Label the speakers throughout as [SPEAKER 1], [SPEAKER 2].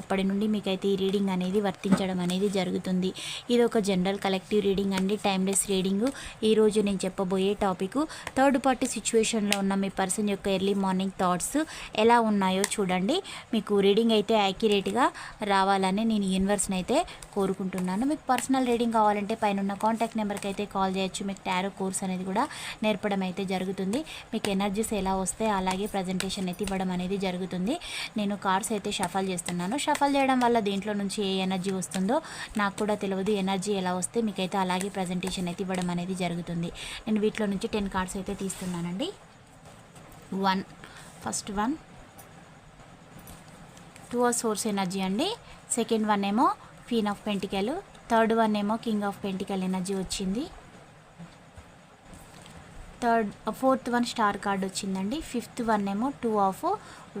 [SPEAKER 1] అప్పటి నుండి మీకైతే ఈ రీడింగ్ అనేది వర్తించడం అనేది జరుగుతుంది. ఇది ఒక జనరల్ కలెక్టివ్ రీడింగ్ అండి టైమ్లెస్ రీడింగ్. ఈరోజు నేను చెప్పబోయే టాపిక్ థర్డ్ పార్టీ సిచ్యువేషన్లో ఉన్న మీ పర్సన్ యొక్క ఎర్లీ మార్నింగ్ థాట్స్ ఎలా ఉన్నాయో చూడండి. మీకు రీడింగ్ అయితే యాక్యురేట్గా రావాలని నేను యూనివర్స్ని అయితే కోరుకుంటున్నాను. మీకు పర్సనల్ రీడింగ్ కావాలంటే పైన ఉన్న కాంటాక్ట్ నెంబర్కి అయితే కాల్ చేయొచ్చు. మీకు టారో కోర్స్ అనేది కూడా నేర్పడం అయితే జరుగుతుంది. మీకు ఎనర్జీస్ ఎలా వస్తే అలాగే ప్రజెంటేషన్ అయితే ఇవ్వడం అనేది జరుగుతుంది. నేను కార్డ్స్ అయితే షఫల్ చేస్తున్నాను. షఫల్ చేయడం వల్ల దీంట్లో నుంచి ఏ ఎనర్జీ వస్తుందో నాకు కూడా తెలియదు ఎనర్జీ ఎలా వస్తే మీకైతే అలాగే ప్రజెంటేషన్ అయితే ఇవ్వడం అనేది జరుగుతుంది. నేను వీటిలో నుంచి టెన్ కార్డ్స్ అయితే తీస్తున్నానండి. One first one. Two of source energy అండి. సెకండ్ వన్ ఏమో queen of pentacle. Third one ఏమో కింగ్ ఆఫ్ పెంటికల్ ఎనర్జీ వచ్చింది. Third fourth one star card వచ్చిందండి. ఫిఫ్త్ వన్ ఏమో టూ ఆఫ్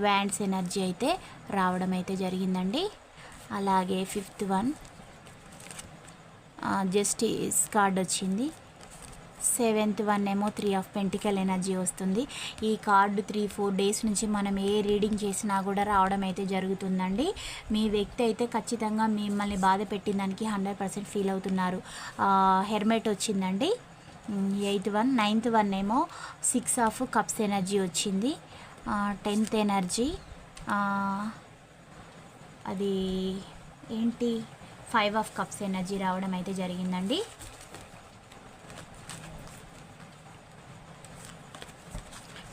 [SPEAKER 1] వ్యాండ్స్ ఎనర్జీ అయితే రావడం అయితే జరిగిందండి. అలాగే ఫిఫ్త్ వన్ జస్టిస్ కార్డ్ వచ్చింది. సెవెంత్ వన్ ఏమో త్రీ ఆఫ్ పెంటికల్ ఎనర్జీ వస్తుంది. ఈ కార్డు త్రీ ఫోర్ డేస్ నుంచి మనం ఏ రీడింగ్ చేసినా కూడా రావడం అయితే జరుగుతుందండి. మీ వ్యక్తి అయితే ఖచ్చితంగా మిమ్మల్ని బాధ పెట్టిన దానికి హండ్రెడ్ పర్సెంట్ ఫీల్ అవుతున్నారు. హెర్మెట్ వచ్చిందండి. ఎయిత్ వన్ నైన్త్ వన్ ఏమో సిక్స్ ఆఫ్ కప్స్ ఎనర్జీ వచ్చింది. టెన్త్ ఎనర్జీ అది ఏంటి? ఫైవ్ ఆఫ్ కప్స్ ఎనర్జీ రావడం అయితే జరిగిందండి.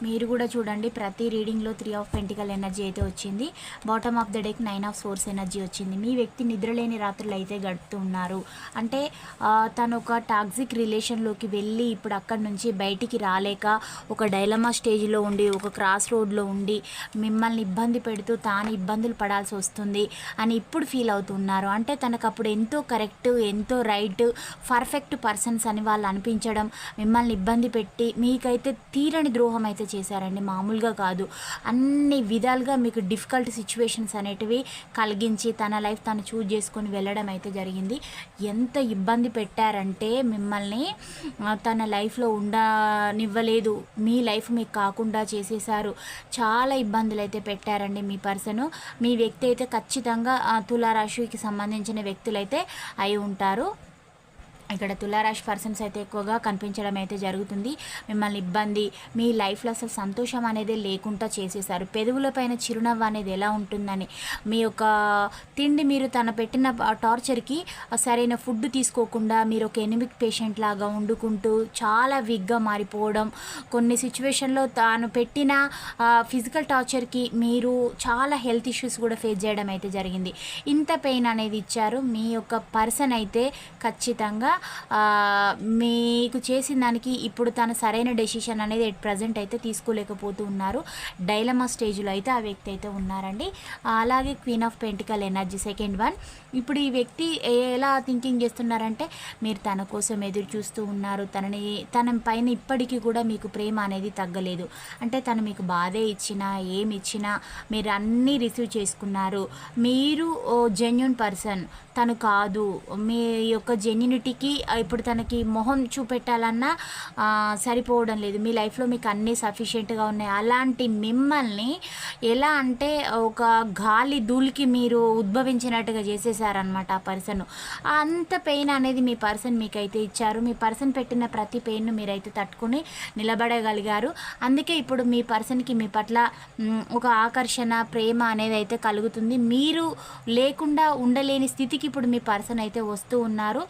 [SPEAKER 1] మీరు కూడా చూడండి ప్రతి రీడింగ్లో త్రీ ఆఫ్ పెంటికల్ ఎనర్జీ అయితే వచ్చింది. Bottom of the deck nine of source energy వచ్చింది. మీ వ్యక్తి నిద్రలేని రాత్రులు అయితే గడుపుతున్నారు. అంటే తను ఒక టాక్సిక్ రిలేషన్లోకి వెళ్ళి ఇప్పుడు అక్కడి నుంచి బయటికి రాలేక ఒక డైలమా స్టేజ్లో ఉండి ఒక క్రాస్ రోడ్లో ఉండి మిమ్మల్ని ఇబ్బంది పెడుతూ తాను ఇబ్బందులు పడాల్సి వస్తుంది అని ఇప్పుడు ఫీల్ అవుతున్నారు. అంటే తనకు అప్పుడు ఎంతో కరెక్ట్ ఎంతో రైట్ పర్ఫెక్ట్ పర్సన్స్ అని వాళ్ళు అనిపించడం మిమ్మల్ని ఇబ్బంది పెట్టి మీకైతే తీరని ద్రోహం అయితే చేశారండి. మామూలుగా కాదు. అన్ని విధాలుగా మీకు డిఫికల్ట్ సిచ్యువేషన్స్ అనేటివి కలిగించి తన లైఫ్ తను చూజ్ చేసుకొని వెళ్ళడం అయితే జరిగింది. ఎంత ఇబ్బంది పెట్టారంటే మిమ్మల్ని తన లైఫ్లో ఉండనివ్వలేదు. మీ లైఫ్ మీకు కాకుండా చేసేసారు చాలా ఇబ్బందులు అయితే పెట్టారండి మీ పర్సన్ మీ వ్యక్తి అయితే ఖచ్చితంగా తులారాశికి సంబంధించిన వ్యక్తులైతే అయి ఉంటారు. ఇక్కడ తులారాశి పర్సన్స్ అయితే ఎక్కువగా కనిపించడం అయితే జరుగుతుంది. మిమ్మల్ని ఇబ్బంది మీ లైఫ్లో అసలు సంతోషం అనేది లేకుండా చేసేసారు పెదవుల పైన చిరునవ్వు అనేది ఎలా ఉంటుందని మీ యొక్క తిండి మీరు తన పెట్టిన టార్చర్కి సరైన ఫుడ్ తీసుకోకుండా మీరు ఒక ఎనిమిక్ పేషెంట్ లాగా వండుకుంటూ చాలా వీక్గా మారిపోవడం కొన్ని సిచ్యువేషన్లో తాను పెట్టిన ఫిజికల్ టార్చర్కి మీరు చాలా హెల్త్ ఇష్యూస్ కూడా ఫేస్ చేయడం అయితే జరిగింది. ఇంత పెయిన్ అనేది ఇచ్చారు. మీ యొక్క పర్సన్ అయితే ఖచ్చితంగా మీకు చేసిన దానికి ఇప్పుడు తను సరైన డెసిషన్ అనేది ఎట్ ప్రజెంట్ అయితే తీసుకోలేకపోతూ ఉన్నారు. డైలమా స్టేజ్లో అయితే ఆ వ్యక్తి అయితే ఉన్నారండి. అలాగే queen of pentacle energy second one ఇప్పుడు ఈ వ్యక్తి ఎలా థింకింగ్ చేస్తున్నారంటే మీరు తన కోసం ఎదురు చూస్తూ ఉన్నారు. తనని తన పైన ఇప్పటికీ కూడా మీకు ప్రేమ అనేది తగ్గలేదు. అంటే తను మీకు బాధే ఇచ్చినా ఏమి ఇచ్చినా మీరు అన్నీ రిసీవ్ చేసుకున్నారు. మీరు జెన్యున్ పర్సన్ తను కాదు. మీ యొక్క జెన్యునిటీకి ఇప్పుడు తనకి మొహం చూపెట్టాలన్నా సరిపోవడం లేదు. మీ లైఫ్లో మీకు అన్నీ సఫిషియెంట్గా ఉన్నాయి. అలాంటి మిమ్మల్ని ఎలా అంటే ఒక గాలి ధూళికి మీరు ఉద్భవించినట్టుగా చేసేసారనమాట ఆ పర్సన్. అంత పెయిన్ అనేది మీ పర్సన్ మీకైతే ఇచ్చారు. మీ పర్సన్ పెట్టిన ప్రతి పెయిన్ను మీరైతే తట్టుకుని నిలబడగలిగారు. అందుకే ఇప్పుడు మీ పర్సన్కి మీ పట్ల ఒక ఆకర్షణ ప్రేమ అనేది అయితే కలుగుతుంది. మీరు లేకుండా ఉండలేని స్థితికి ఇప్పుడు మీ పర్సన్ అయితే వస్తూ ఉన్నారు.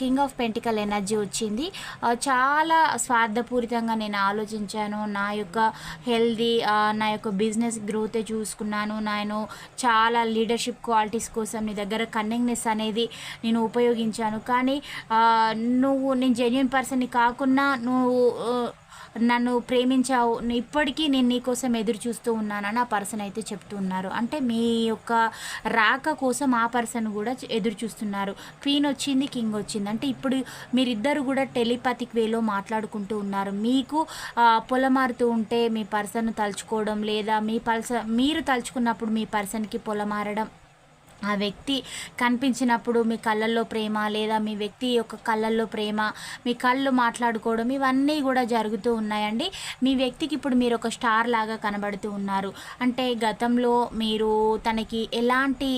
[SPEAKER 1] కింగ్ ఆఫ్ పెంటికల్ ఎనర్జీ వచ్చింది. చాలా స్వార్థపూరితంగా నేను ఆలోచించాను. నా యొక్క హెల్దీ నా యొక్క బిజినెస్ గ్రోతే చూసుకున్నాను. నేను చాలా లీడర్షిప్ క్వాలిటీస్ కోసం నీ దగ్గర కన్నింగ్నెస్ అనేది నేను ఉపయోగించాను. కానీ నువ్వు నేను జెన్యున్ పర్సన్ని కాకుండా నువ్వు నన్ను ప్రేమించావు ఇప్పటికీ నేను నీకోసం ఎదురు చూస్తూ ఉన్నానని ఆ పర్సన్ అయితే చెప్తున్నారు అంటే మీ యొక్క రాక కోసం ఆ పర్సన్ కూడా ఎదురు చూస్తున్నారు. క్వీన్ వచ్చింది కింగ్ వచ్చింది. అంటే ఇప్పుడు మీరిద్దరు కూడా టెలిపాతిక్ వేలో మాట్లాడుకుంటూ ఉన్నారు. మీకు పొలమారుతూ ఉంటే మీ పర్సన్ తలుచుకోవడం లేదా మీ పర్సన్ మీరు తలుచుకున్నప్పుడు మీ పర్సన్కి పొలమారడం ఆ వ్యక్తి కనిపించినప్పుడు మీ కళ్ళల్లో ప్రేమ లేదా మీ వ్యక్తి యొక్క కళ్ళల్లో ప్రేమ మీ కళ్ళు మాట్లాడుకోవడం ఇవన్నీ కూడా జరుగుతూ ఉన్నాయండి. మీ వ్యక్తికి ఇప్పుడు మీరు ఒక స్టార్ లాగా కనబడుతూ ఉన్నారు. అంటే గతంలో మీరు తనకి ఎలాంటి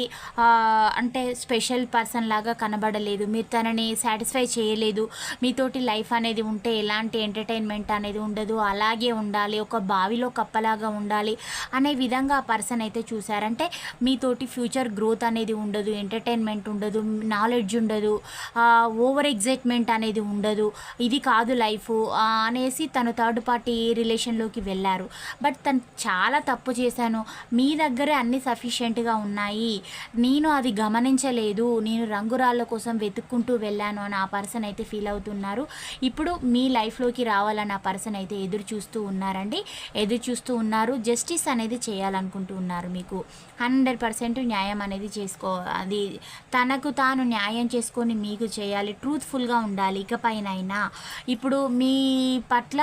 [SPEAKER 1] అంటే స్పెషల్ పర్సన్ లాగా కనబడలేదు. మీరు తనని సాటిస్ఫై చేయలేదు. మీతోటి లైఫ్ అనేది ఉంటే ఎలాంటి ఎంటర్టైన్మెంట్ అనేది ఉండదు. అలాగే ఉండాలి. ఒక బావిలో కప్పలాగా ఉండాలి అనే విధంగా ఆ పర్సన్ అయితే చూసారంటే మీతోటి ఫ్యూచర్ గ్రోత్ అనేది అనేది ఉండదు ఎంటర్టైన్మెంట్ ఉండదు నాలెడ్జ్ ఉండదు ఓవర్ ఎగ్జైట్మెంట్ అనేది ఉండదు. ఇది కాదు లైఫ్ అనేసి తను థర్డ్ పార్టీ రిలేషన్లోకి వెళ్ళారు. బట్ తను చాలా తప్పు చేశాను. మీ దగ్గరే అన్ని సఫిషియెంట్గా ఉన్నాయి. నేను అది గమనించలేదు. నేను రంగురాళ్ళ కోసం వెతుక్కుంటూ వెళ్ళాను అని ఆ పర్సన్ అయితే ఫీల్ అవుతున్నారు. ఇప్పుడు మీ లైఫ్లోకి రావాలని ఆ పర్సన్ అయితే ఎదురు చూస్తూ ఉన్నారండి. ఎదురు చూస్తూ ఉన్నారు. జస్టిస్ అనేది చేయాలనుకుంటూ ఉన్నారు మీకు. హండ్రెడ్ పర్సెంట్ న్యాయం అనేది చేసుకో అది తనకు తాను న్యాయం చేసుకొని మీకు చేయాలి. ట్రూత్ఫుల్గా ఉండాలి. ఇకపైనైనా ఇప్పుడు మీ పట్ల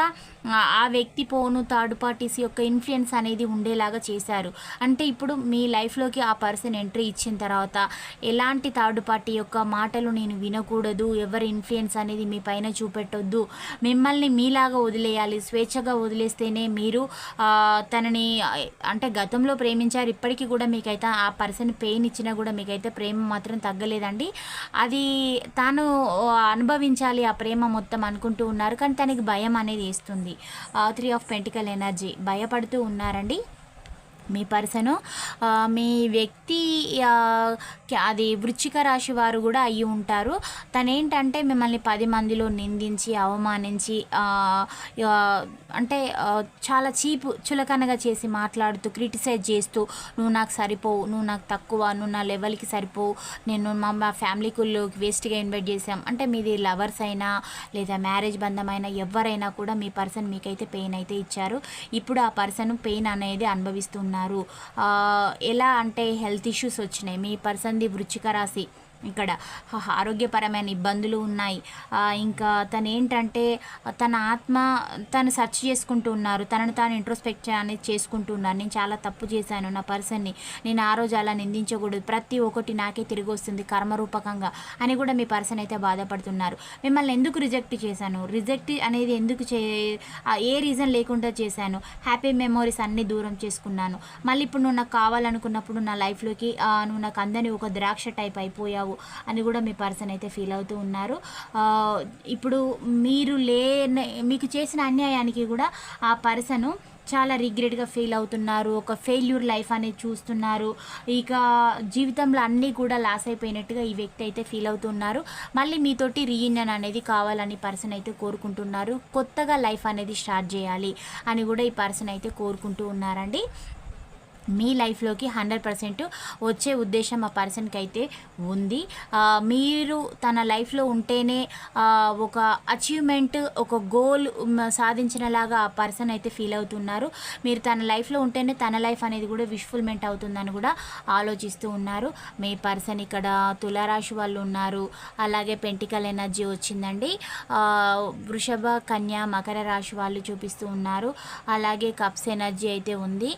[SPEAKER 1] ఆ, వ్యక్తి పోను థర్డ్ పార్టీస్ యొక్క ఇన్ఫ్లుయెన్స్ అనేది ఉండేలాగా చేశారు. అంటే ఇప్పుడు మీ లైఫ్లోకి ఆ పర్సన్ ఎంట్రీ ఇచ్చిన తర్వాత ఎలాంటి థర్డ్ పార్టీ యొక్క మాటలు నేను వినకూడదు ఎవరి ఇన్ఫ్లుయెన్స్ అనేది మీ పైన చూపెట్టొద్దు మిమ్మల్ని మీలాగా వదిలేయాలి స్వేచ్ఛగా వదిలేస్తేనే మీరు తనని అంటే గతంలో ప్రేమించారు ఇప్పటికీ కూడా మీకైతే ఆ పర్సన్ పెయిన్ ఇచ్చిన కూడా మీకైతే ప్రేమ మాత్రం తగ్గలేదండి. అది తాను అనుభవించాలి ఆ ప్రేమ మొత్తం అనుకుంటూ ఉన్నారు. కానీ తనకి భయం అనేది ఇస్తుంది త్రీ ఆఫ్ పెంటికల్ ఎనర్జీ భయపడుతూ ఉన్నారండి. మీ పర్సను మీ వ్యక్తి అది వృచ్చిక రాశి వారు కూడా అయ్యి ఉంటారు. తనేంటంటే మిమ్మల్ని పది మందిలో నిందించి అవమానించి అంటే చాలా చీపు చులకనగా చేసి మాట్లాడుతూ క్రిటిసైజ్ చేస్తూ నువ్వు నాకు సరిపోవు నువ్వు నాకు తక్కువ నువ్వు నా లెవెల్కి సరిపోవు నేను మా మా ఫ్యామిలీకుల్లోకి వేస్ట్గా ఇన్వైట్ చేసాం అంటే మీది లవర్స్ అయినా లేదా మ్యారేజ్ బంధమైనా ఎవరైనా కూడా మీ పర్సన్ మీకైతే పెయిన్ అయితే ఇచ్చారు. ఇప్పుడు ఆ పర్సన్ పెయిన్ అనేది అనుభవిస్తున్నారు ఆ, ఎలా అంటే హెల్త్ ఇష్యూస్ వచ్చినాయి. మీ పర్సన్ది వృచ్చిక రాశి. ఇక్కడ ఆరోగ్యపరమైన ఇబ్బందులు ఉన్నాయి. ఇంకా తను ఏంటంటే తన ఆత్మ తను సెర్చ్ చేసుకుంటూ ఉన్నారు. తనను తాను ఇంట్రోస్పెక్ట్ అనేది చేసుకుంటూ ఉన్నారు. నేను చాలా తప్పు చేశాను నా పర్సన్ని. నేను ఆ రోజు అలా నిందించకూడదు. ప్రతి ఒక్కటి నాకే తిరిగి వస్తుంది కర్మరూపకంగా అని కూడా మీ పర్సన్ అయితే బాధపడుతున్నారు. మిమ్మల్ని ఎందుకు రిజెక్ట్ చేశాను? రిజెక్ట్ అనేది ఎందుకు చే ఏ రీజన్ లేకుండా చేశాను? హ్యాపీ మెమోరీస్ అన్నీ దూరం చేసుకున్నాను. మళ్ళీ ఇప్పుడు నువ్వు నాకు కావాలనుకున్నప్పుడు నా లైఫ్లోకి నువ్వు నాకు అందని ఒక ద్రాక్ష టైప్ అయిపోయావు. అని కూడా మీ పర్సన్ అయితే ఫీల్ అవుతూ ఉన్నారు. ఇప్పుడు మీరు లేని మీకు చేసిన అన్యాయానికి కూడా ఆ పర్సన్ చాలా రిగ్రెట్గా ఫీల్ అవుతున్నారు ఒక ఫెయిల్యూర్ లైఫ్ అనేది చూస్తున్నారు. ఇక జీవితంలో అన్నీ కూడా లాస్ అయిపోయినట్టుగా ఈ వ్యక్తి అయితే ఫీల్ అవుతున్నారు మళ్ళీ మీతోటి రీయూనియన్ అనేది కావాలని పర్సన్ అయితే కోరుకుంటున్నారు. కొత్తగా లైఫ్ అనేది స్టార్ట్ చేయాలి అని కూడా ఈ పర్సన్ అయితే కోరుకుంటూ ఉన్నారండి. మీ లైఫ్లోకి హండ్రెడ్ పర్సెంట్ వచ్చే ఉద్దేశం ఆ పర్సన్కి అయితే ఉంది మీరు తన లైఫ్లో ఉంటేనే ఒక అచీవ్మెంట్ ఒక గోల్ సాధించినలాగా ఆ పర్సన్ అయితే ఫీల్ అవుతున్నారు. మీరు తన లైఫ్లో ఉంటేనే తన లైఫ్ అనేది కూడా విష్ఫుల్మెంట్ అవుతుందని కూడా ఆలోచిస్తూ ఉన్నారు. మీ పర్సన్ ఇక్కడ తులారాశి వాళ్ళు ఉన్నారు. అలాగే పెంటికల్ ఎనర్జీ వచ్చిందండి. వృషభ కన్య మకర రాశి వాళ్ళు చూపిస్తూ ఉన్నారు. అలాగే కప్స్ ఎనర్జీ అయితే ఉంది.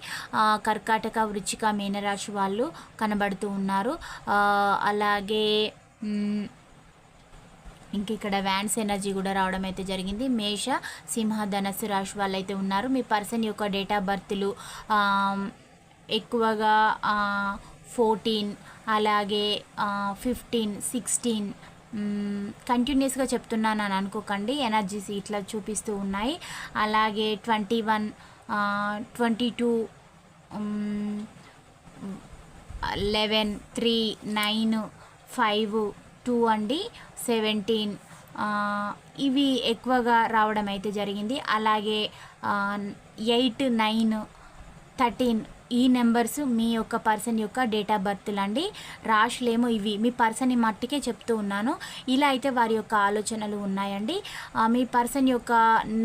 [SPEAKER 1] కర్క కటక వృచ్చిక మీనరాశి వాళ్ళు కనబడుతూ ఉన్నారు. అలాగే ఇంక ఇక్కడ వ్యాన్స్ ఎనర్జీ కూడా రావడం అయితే జరిగింది. మేష సింహ ధనస్సు రాశి వాళ్ళు అయితే ఉన్నారు. మీ పర్సన్ యొక్క డేట్ ఆఫ్ బర్త్లు ఎక్కువగా ఫోర్టీన్ అలాగే ఫిఫ్టీన్ సిక్స్టీన్ కంటిన్యూస్గా చెప్తున్నాను అని అనుకోకండి. ఎనర్జీస్ ఇట్లా చూపిస్తూ ఉన్నాయి. అలాగే twenty one twenty two eleven three nine five two అండి. సెవెంటీన్ ఇవి ఎక్కువగా రావడం అయితే జరిగింది. అలాగే ఎయిట్ నైన్ థర్టీన్ ఈ నెంబర్స్ మీ యొక్క పర్సన్ యొక్క డేట్ ఆఫ్ బర్త్లు అండి రాశులేమో ఇవి. మీ పర్సన్ మట్టికే చెప్తూ ఉన్నాను. ఇలా అయితే వారి యొక్క ఆలోచనలు ఉన్నాయండి. మీ పర్సన్ యొక్క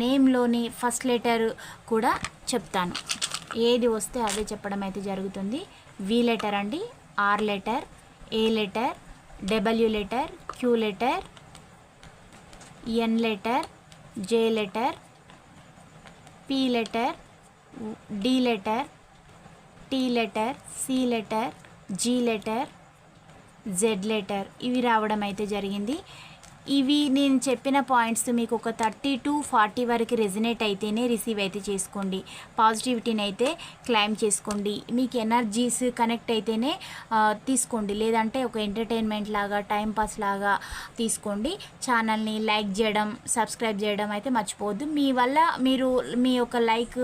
[SPEAKER 1] నేమ్లోని ఫస్ట్ లెటర్ కూడా చెప్తాను. ఏది వస్తే అదే చెప్పడం అయితే జరుగుతుంది. వి లెటర్ అండి R letter A letter W letter Q letter N letter J letter P letter D letter T letter C letter G letter Z letter ఇవి రావడం అయితే జరిగింది. ఇవి నేను చెప్పిన పాయింట్స్ మీకు ఒక థర్టీ టు ఫార్టీ వరకు రెజినేట్ అయితేనే రిసీవ్ అయితే చేసుకోండి. పాజిటివిటీని అయితే క్లైమ్ చేసుకోండి. మీకు ఎనర్జీస్ కనెక్ట్ అయితేనే తీసుకోండి. లేదంటే ఒక ఎంటర్టైన్మెంట్ లాగా టైం పాస్ లాగా తీసుకోండి. ఛానల్ని లైక్ చేయడం సబ్స్క్రైబ్ చేయడం అయితే మర్చిపోవద్దు. మీ వల్ల మీరు మీ యొక్క లైక్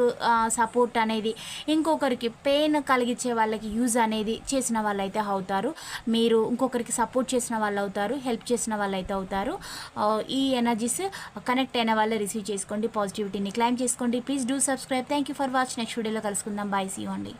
[SPEAKER 1] సపోర్ట్ అనేది ఇంకొకరికి పెయిన్ కలిగించే వాళ్ళకి యూజ్ అనేది చేసిన వాళ్ళు అయితే అవుతారు. మీరు ఇంకొకరికి సపోర్ట్ చేసిన వాళ్ళు అవుతారు హెల్ప్ చేసిన వాళ్ళు అయితే అవుతారు. ఆ, ఈ ఎనర్జీస్ కనెక్ట్ అయిన వాళ్ళు రిసీవ్ చేసుకోండి పాజిటివిటీని క్లైమ్ చేసుకోండి. Please do subscribe thank you for watch next వీడియోలో కలుసుకుందాం. బాయ్ సీ అండి